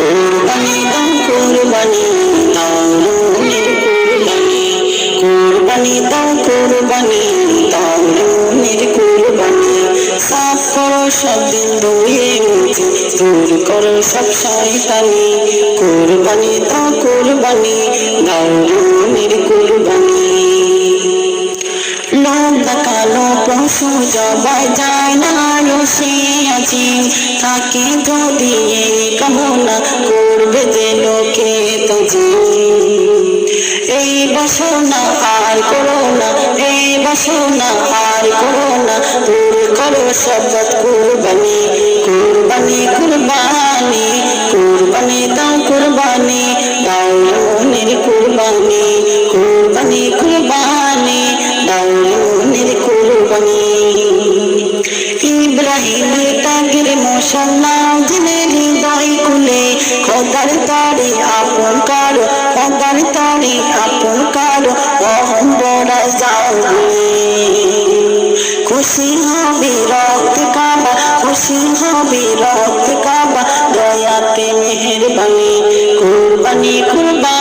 কোরবানি দাও কোরবানি দাও রুমের কোরবানি কোরবানি দাও কোরবানি দাও রুমের কোরবানি সাফ করো সব দিন ধুয়ে মুছে দূর করো সব শয়তানি কোরবানি দাও কোরবানি দাও রুমের কোরবানি লোক দেখাল পশু জবাই যায় না যদি কামনা লোকে এই বাসনা আর করো না, এই বাসনা আর করো না। দূর করো শব্দ কুরবানি কুরবানি কুরবানি কুরবানি দাও কুরবানি, দাও মনের কুরবানি কুরবানি কুরবানি, দাও মনের কুরবানি। ইব্রাহিম তাগের মশাল্লা আপন কারও খোদার তারে আপন কারও অহম বড় যাও খুশি হবে রক্ত কাবা খুশি হবে রক্ত কাবা দয়াতে মেহরবানি, কুরবানি কুরবানি।